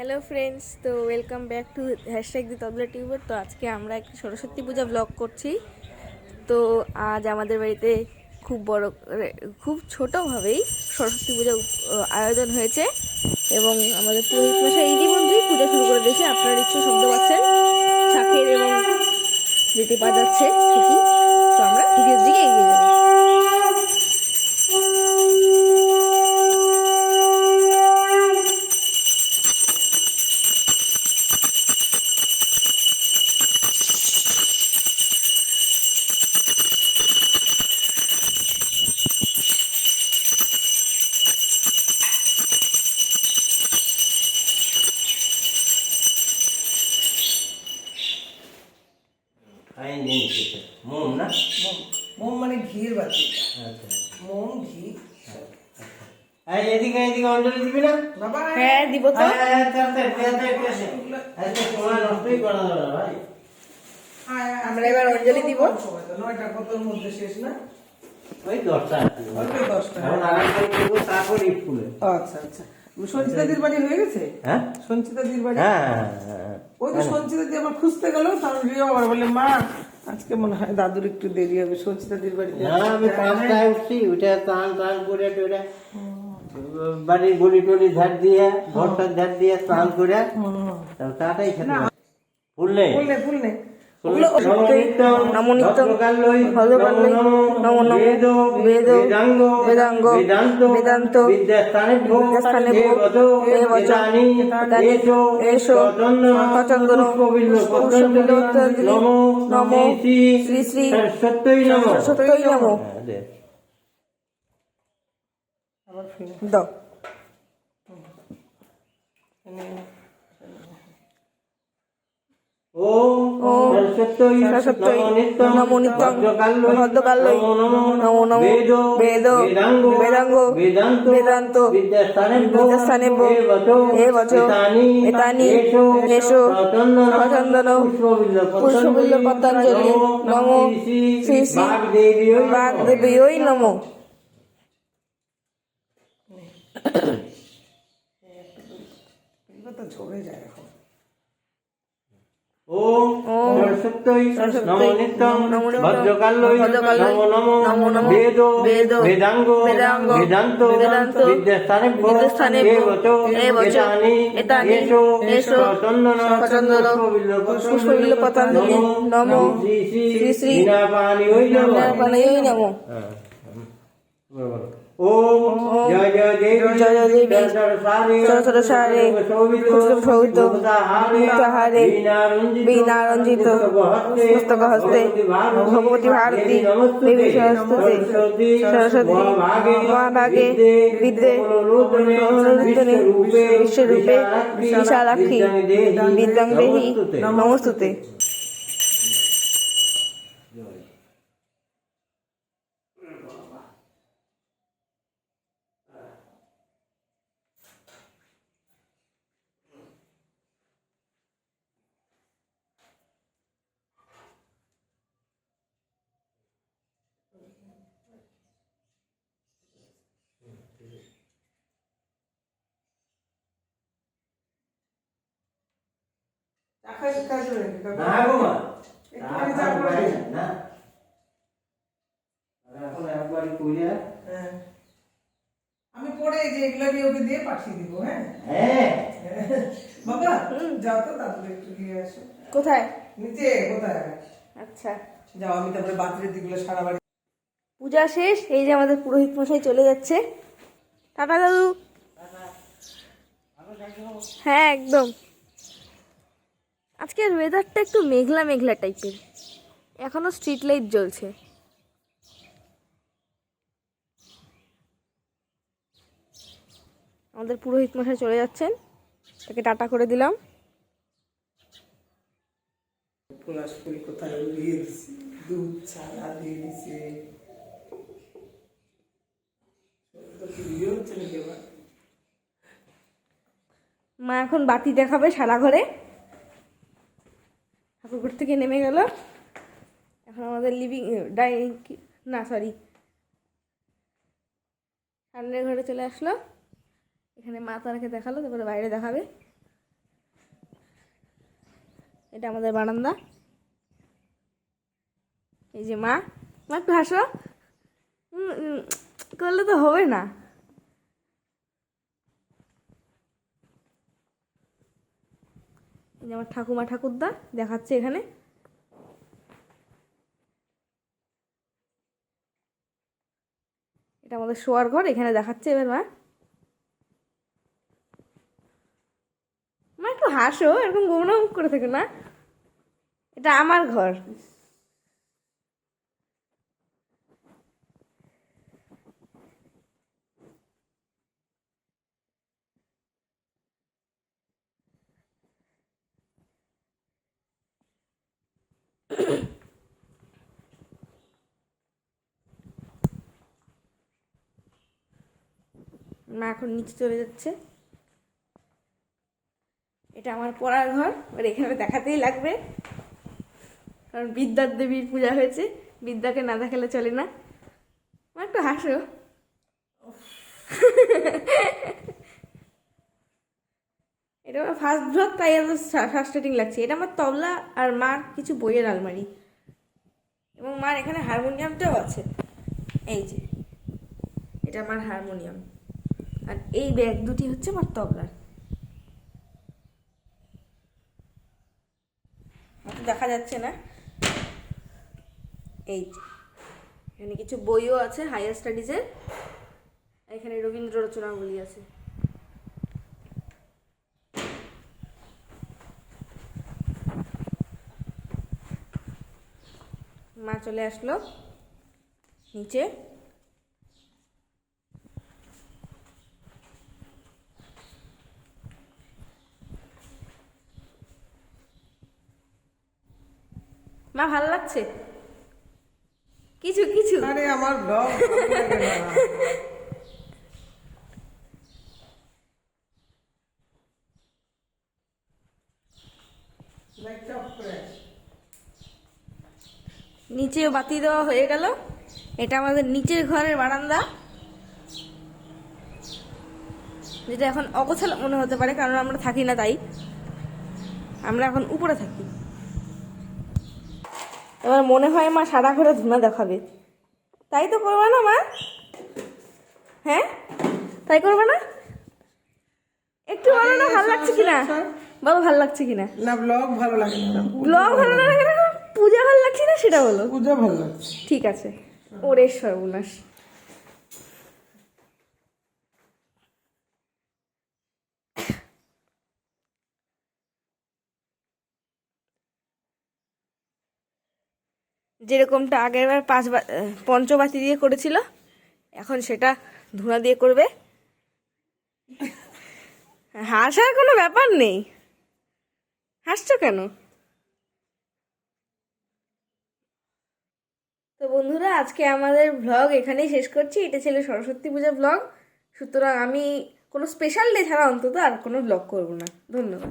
Hello friends তো welcome back to hashtag the Tabla tuber তো আজকে আমরা একটু সরস্বতী পূজা ব্লগ করছি। তো আজ আমাদের বাড়িতে খুব বড় খুব ছোটোভাবেই সরস্বতী পূজা আয়োজন হয়েছে এবং আমাদের পুরোহিত মশাই ইতিমধ্যেই পূজা শুরু করে দিয়েছে। আপনারা নিশ্চয়ই শুনতে পাচ্ছেন। শাঁখের এবং যেটি বাজাচ্ছে সেটি নিন সেটা। মোম না? মোম। মানে বাতি। আচ্ছা। মোম ঘি এই এদিকে এদিকে অঞ্জলি দিবি না? বাবা হ্যাঁ দিব তো। হ্যাঁ, হ্যাঁ। আজকে নষ্টই করা যাবে ভাই। আমরা এবার অঞ্জলি দিব। নয়টা কতর মধ্যে শেষ না? ওই দশটা ওই দশটা। এখন করব তারপর আচ্ছা আচ্ছা। সঞ্চিতাদির বাড়ি হয়ে গেছে? হ্যাঁ? সঞ্চিতাদির বাড়ি? হ্যাঁ হ্যাঁ, হ্যাঁ। ওই তো সঞ্চিতাদি আবার খুঁজতে গেল তখন রিও আবার বলে মা আজকে মনে হয় দাদুর একটু দেরি হবে সঞ্চিতাদির বাড়িতে না আমি পাঁচটায় উঠছি উঠে টান টান করে টোরে বাড়ির গড়ি টড়ি ঝাড় দিয়ে ঘরটা ঝাড় দিয়ে স্নান করে তাটাই খেতে। ফুল নেই ফুল নে ফুল নে ওগুলো নমো নিত্যং, ভদ্রকাল্যই, নমো নমো, বেদ, বেদাঙ্গ, বেদান্ত, সচন্দন, পুষ্পবিল্ল পুষ্পবিল্ল পতঞ্জলি, পতঞ্জলি, নমো, শ্রী শ্রী সরস্বত্যই নমঃ। সত্যই নমো হ্যাঁ, দে। আবার ফুল দাও ওম ওম সরস্বত্যই সরস্বত্যই নমো নিত্যং, নমো নিত্যং, ভদ্রকাল্যই, ভদ্রকাল্যই, নমো নমো, নমো নমো, বেদ, বেদ, বেদাঙ্গ, বেদাঙ্গ, বেদান্ত, বিদ্যাস্থানেভ্যো, হে বচ, এতানি, এষো, সচন্দন, পুষ্পবিল্ল পতঞ্জলি, নমো, শ্রী শ্রী নমঃ। বাগদেবীয় নমো ঝরে যায় এখন ওম সরস্বত্যই নমো নিত্যং ভদ্রকাল্যই নমো নমো বেদ বেদ বেদাঙ্গ বেদান্ত বিদ্যাস্থানেভ্যো বিদ্যাস্থানেভ্যো হে বচ হে বচ এতানি সচন্দন সচন্দন পুষ্পবিল্ল পতঞ্জলি নমো শ্রী শ্রী শ্রী শ্রী ওই নমঃ ওম জয় জয় দেবী জয় জয় দেবী, শোভিত শোভিত, মুক্তাহারে বীণারঞ্জিত, পুস্তকহস্তে, পুস্তকহস্তে, ভগবতী ভারতী, দেবী সরস্বতী, সরস্বতী, মহাভাগে, বিদ্যে, অনুরুদ্ধনে, বিশ্বরূপে, বিশালাক্ষী, বিদ্যাং দেহি, নমস্তুতে। কাজ না গো মা একটুখানি চা করে না এখন একবারই কইরা হ্যাঁ। আমি পরে যে এগুলো দিয়ে ওকে দিয়ে পাঠিয়ে দিব হ্যাঁ হ্যাঁ বাবা যাও তো দাদু একটু আসো কোথায় নিচে কোথায় আচ্ছা যাও আমি তারপরে বাথরুমের দিকগুলো সারা বাড়ি পূজা শেষ এই যে আমাদের পুরোহিত মশাই চলে যাচ্ছে। টাটা দাদু। হ্যাঁ একদম। আজকের ওয়েদারটা একটু মেঘলা মেঘলা টাইপের এখনও স্ট্রিট লাইট জ্বলছে। আমাদের পুরোহিত মশাই চলে যাচ্ছেন। তাকে টাটা করে দিলাম? মা এখন বাতি দেখাবে সারা ঘরে। পুকুর থেকে নেমে গেল। এখন আমাদের লিভিং ডাইনিং না সরি সামনের ঘরে চলে আসলো। এখানে মা তারাকে দেখাল, তারপরে বাইরে দেখাবে। এটা আমাদের বারান্দা। এই যে মা মা একটু হাসো। করলে তো হবে না। যে আমার ঠাকুমা ঠাকুরদা দেখাচ্ছে এখানে। এটা আমাদের শোয়ার ঘর, এখানে দেখাচ্ছে এবার মা। মা, একটু হাসো, এরকম গুমনাম করে থাকে না। এটা আমার ঘর। মা এখন নিচে চলে যাচ্ছে। এটা আমার পড়ার ঘর এবার এখানে দেখাতেই লাগবে। কারণ বিদ্যার দেবীর পূজা হয়েছে বিদ্যাকে না দেখালে চলে না। একটু হাসো। এটা আমার ফার্স্ট ব্লগ তাই এত ফার্স্টেটিং লাগছে। এটা আমার তবলা আর মার কিছু বইয়ের আলমারি। এবং মার এখানে হারমোনিয়ামটাও আছে। এই যে, এটা আমার হারমোনিয়াম। আর এই ব্যাগ দুটি হচ্ছে আমার তবলার। দেখা যাচ্ছে না? এই এখানে কিছু বইও আছে হায়ার স্টাডিজের এখানে রবীন্দ্র রচনাগুলি আছে। মা চলে আসলো। নিচে। মা ভালো লাগছে? কিছু কিছু। আরে আমার ব্লগ নিচে বাতি দেওয়া হয়ে গেল। এটা আমাদের নিচের ঘরের বারান্দা। যেটা এখন অগোছালো মনে হতে পারে কারণ আমরা থাকি না তাই। আমরা এখন উপরে থাকি। এবার মনে হয় মা সারা ঘরে ধুনা দেখাবে। তাই তো করবে না মা? হ্যাঁ? তাই করবে না? একটু বলো না ভালো লাগছে কিনা? বলো ভালো লাগছে কিনা? না ব্লগ ভালো লাগে না। ব্লগ ভালো লাগে না পূজা ভালো লাগছে না সেটা বলো? পূজা ভালো লাগছে। ঠিক আছে। ওরে সর্বনাশ। যেরকমটা আগের বার পাঁচ পঞ্চবাতি দিয়ে করেছিল এখন সেটা ধুনা দিয়ে করবে। হাসার কোনো ব্যাপার নেই। হাসছো কেন? তো বন্ধুরা, আজকে আমাদের ব্লগ এখানেই শেষ করছি। এটা ছিল সরস্বতী পূজা ব্লগ সুতরাং আমি কোনো স্পেশাল ডে ছাড়া অন্তত আর কোনো ব্লগ করব না। ধন্যবাদ।